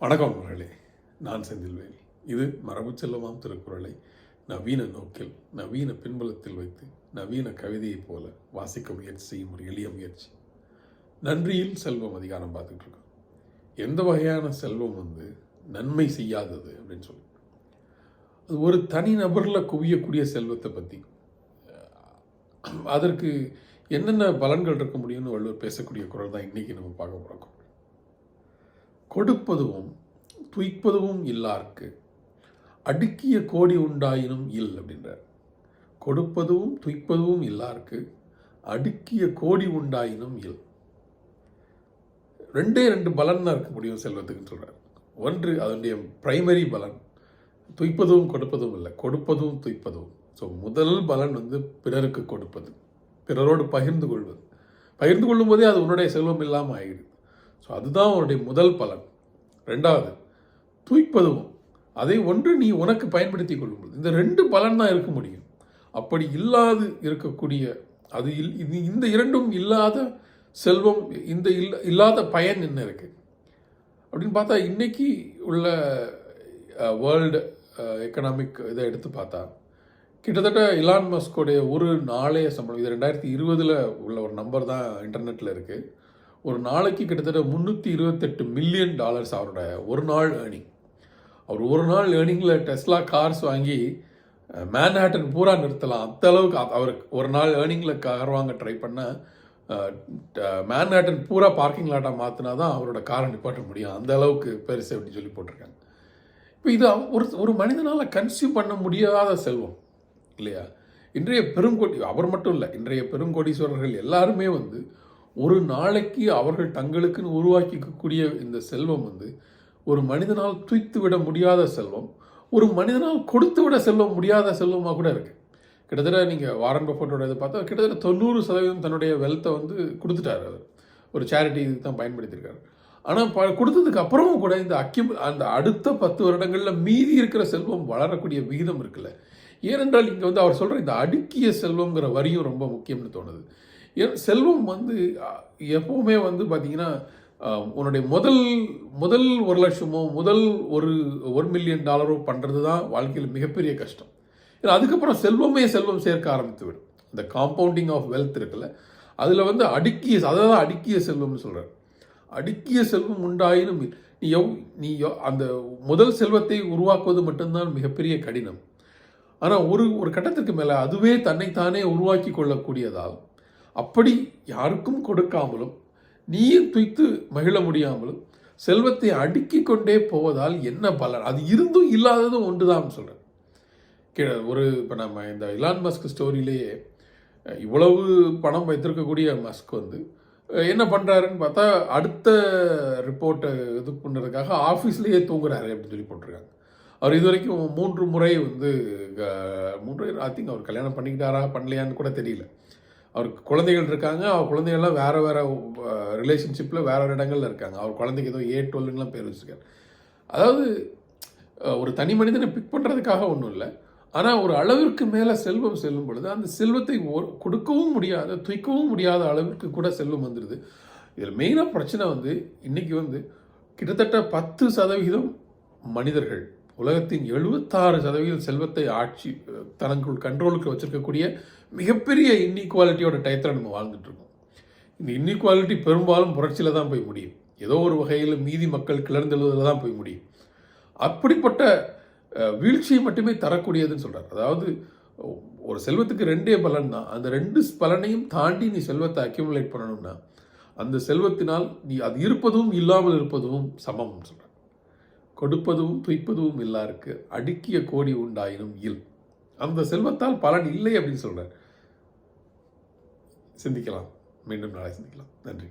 வணக்கம் நண்பர்களே நான் செந்தில்வேல். இது மரபு செல்லமாம் திருக்குறளை நவீன நோக்கில் நவீன பின்புலத்தில் வைத்து நவீன கவிதையைப் போல வாசிக்க முயற்சி செய்யும் ஒரு எளிய முயற்சி. நன்றியில் செல்வம் அதிகாரம் பார்த்துட்டு இருக்கோம் எந்த வகையான செல்வம் வந்து நன்மை செய்யாதது அப்படின்னு சொல்லி. அது ஒரு தனி நபரில் குவியக்கூடிய செல்வத்தை பற்றி அதற்கு என்னென்ன பலன்கள் இருக்க முடியும்னு வள்ளுவர் பேசக்கூடிய குரல் தான் இன்றைக்கி நம்ம பார்க்க போகிறோம் கொடுப்பதுவும் துய்ப்பதுவும் இல்லார்க்கு. அடுக்கிய கோடி உண்டாயினும் இல் அப்படின்றார். கொடுப்பதும் துய்ப்பதும் இல்லார்க்கு அடுக்கிய கோடி உண்டாயினும் இல். ரெண்டே ரெண்டு பலன் தான் இருக்க முடியும் செல்வத்துக்குன்னு சொல்கிறார் ஒன்று அதனுடைய பிரைமரி பலன். துய்ப்பதும் கொடுப்பதும் இல்லை கொடுப்பதும் துய்ப்பதும். ஸோ முதல் பலன் வந்து பிறருக்கு கொடுப்பது. பிறரோடு பகிர்ந்து கொள்வது. பகிர்ந்து கொள்ளும் போதே அது உன்னுடைய செல்வம் இல்லாமல் ஆகிடுது ஸோ அதுதான் அவருடைய முதல் பலன். ரெண்டாவது தூய்ப்பதுவும் அதை ஒன்று நீ உனக்கு பயன்படுத்தி கொள்ளும்போது இந்த ரெண்டு பலன் தான் இருக்க முடியும். அப்படி இல்லாது இருக்கக்கூடிய அது இல் இது இந்த இரண்டும் இல்லாத செல்வம் இந்த இல்ல இல்லாத பயன் என்ன இருக்குது அப்படின்னு பார்த்தா இன்னைக்கு உள்ள வேர்ல்டு எக்கனாமிக் இதை எடுத்து பார்த்தா கிட்டத்தட்ட இலான் மஸ்கோடைய ஒரு நாளைய சம்பளம் இது ரெண்டாயிரத்தி இருபதில் உள்ள ஒரு நம்பர் தான் இன்டர்நெட்டில் இருக்குது ஒரு நாளைக்கு கிட்டத்தட்ட முந்நூற்றி இருபத்தெட்டு மில்லியன் டாலர்ஸ் அவரோட ஒரு நாள் ஏர்னிங் அவர் ஒரு நாள் ஏர்னிங்கில் டெஸ்லா கார்ஸ் வாங்கி மேன்ஹேட்டன் பூரா நிறுத்தலாம். அந்த அளவுக்கு அவர் ஒரு நாள் ஏர்னிங்கில் கார் வாங்க ட்ரை பண்ண மேன்ஹேட்டன் பூரா பார்க்கிங் லாட்டாக மாற்றினா தான் அவரோட காரை நிப்பாட்ட முடியும். அந்த அளவுக்கு பெருசு அப்படின்னு சொல்லி போட்டிருக்காங்க. இப்போ இது ஒரு ஒரு மனிதனால் கன்சியூம் பண்ண முடியாத செல்வம் இல்லையா? இன்றைய பெருங்கோடி அவர் மட்டும் இல்லை இன்றைய பெருங்கோடீஸ்வரர்கள் எல்லாருமே வந்து ஒரு நாளைக்கு அவர்கள் தங்களுக்குன்னு உருவாக்கிக்கக்கூடிய இந்த செல்வம் வந்து ஒரு மனிதனால் தூய்த்து விட முடியாத செல்வம் ஒரு மனிதனால் கொடுத்து விட செல்வம் முடியாத செல்வமாக கூட இருக்குது கிட்டத்தட்ட நீங்கள் வாரன் பஃபட்டோட இதை பார்த்தா கிட்டத்தட்ட தொண்ணூறு சதவீதம் தன்னுடைய வெல்த்தை வந்து கொடுத்துட்டார் அவர். ஒரு சேரிட்டி இதுக்கு தான் பயன்படுத்தியிருக்காரு. ஆனால் ப கொடுத்ததுக்கு அப்புறமும் கூட இந்த அக்கியம் அந்த அடுத்த பத்து வருடங்களில் மீதி இருக்கிற செல்வம் வளரக்கூடிய விகிதம் இருக்குல்ல. ஏனென்றால் இங்கே வந்து அவர் சொல்கிற இந்த அடுக்கிய செல்வங்கிற வரியும் ரொம்ப முக்கியம்னு தோணுது. செல்வம் வந்து எப்போவுமே வந்து பார்த்திங்கன்னா உன்னுடைய முதல் முதல் ஒரு லட்சமோ முதல் ஒரு ஒரு மில்லியன் டாலரோ பண்ணுறது தான் வாழ்க்கையில் மிகப்பெரிய கஷ்டம். ஏன்னா அதுக்கப்புறம் செல்வமே செல்வம் சேர்க்க ஆரம்பித்து விடும் இந்த காம்பவுண்டிங் ஆஃப் வெல்த் இருக்குல்ல அதில் வந்து அடுக்கிய அதை தான் அடுக்கிய செல்வம்னு சொல்கிறார் அடுக்கிய செல்வம் உண்டாயினும் நீ எவ் நீ அந்த முதல் செல்வத்தை உருவாக்குவது மட்டும்தான் மிகப்பெரிய கடினம். ஆனால் ஒரு ஒரு கட்டத்திற்கு மேலே அதுவே தன்னைத்தானே உருவாக்கி கொள்ளக்கூடியதாகும். அப்படி யாருக்கும் கொடுக்காமலும் நீயும் துய்த்து மகிழ முடியாமலும் செல்வத்தை அடுக்கி கொண்டே போவதால் என்ன பலன்? அது இருந்தும் இல்லாததும் ஒன்று தான் சொல்கிறேன் ஒரு இப்போ நம்ம இந்த இலான் மஸ்க் ஸ்டோரியிலேயே இவ்வளவு பணம் வைத்திருக்கக்கூடிய மஸ்க் வந்து என்ன பண்ணுறாருன்னு பார்த்தா அடுத்த ரிப்போர்ட்டை இது பண்ணுறதுக்காக ஆஃபீஸ்லேயே தூங்குறாரு அப்படின்னு சொல்லி போட்டிருக்காங்க. அவர் இது வரைக்கும் மூன்று முறை வந்து மூன்று ஐ திங்க் அவர் கல்யாணம் பண்ணிக்கிட்டாரா பண்ணலையான்னு கூட தெரியல. அவருக்கு குழந்தைகள் இருக்காங்க அவர் குழந்தைகள்லாம் வேறு வேறு ரிலேஷன்ஷிப்பில் வேறு வேறு இடங்களில் இருக்காங்க. அவர் குழந்தைக்கு ஏதோ ஏ டுவெல்லுங்கெலாம் பேர் வச்சுருக்காரு. அதாவது ஒரு தனி மனிதனை பிக் பண்ணுறதுக்காக ஒன்றும் இல்லை. ஆனால் ஒரு அளவிற்கு மேலே செல்வம் செல்லும் பொழுது அந்த செல்வத்தை கொடுக்கவும் முடியாத தூய்க்கவும் முடியாத அளவிற்கு கூட செல்வம் வந்துடுது இதில் மெயினாக பிரச்சனை வந்து இன்றைக்கி வந்து கிட்டத்தட்ட பத்து சதவிகிதம் மனிதர்கள். உலகத்தின் எழுபத்தாறு சதவீதம் செல்வத்தை ஆட்சி தனக்குள் கண்ட்ரோலுக்கு வச்சுருக்கக்கூடிய மிகப்பெரிய இன்இக்வாலிட்டியோட டயத்தில் நம்ம வாழ்ந்துட்டுருக்கோம் இந்த இன்இக்வாலிட்டி பெரும்பாலும் புரட்சியில் தான் போய் முடியும். ஏதோ ஒரு வகையில் மீதி மக்கள் கிளர்ந்தெழுவதில் தான் போய் முடியும். அப்படிப்பட்ட வீழ்ச்சியை மட்டுமே தரக்கூடியதுன்னு சொல்கிறார் அதாவது ஒரு செல்வத்துக்கு ரெண்டே பலன் தான் அந்த ரெண்டு பலனையும் தாண்டி நீ செல்வத்தை அக்யூமுலேட் பண்ணணும்னா அந்த செல்வத்தினால் நீ அது இருப்பதும் இல்லாமல் இருப்பதும் சமம்னு சொல்கிறார் கொடுப்பதும் துய்ப்பதும் இல்லாருக்கு அடுக்கிய கோடி உண்டாயினும் இல். அந்த செல்வத்தால் பலன் இல்லை அப்படின்னு சொல்கிறார் சிந்திக்கலாம். மீண்டும் நாளை சிந்திக்கலாம். நன்றி.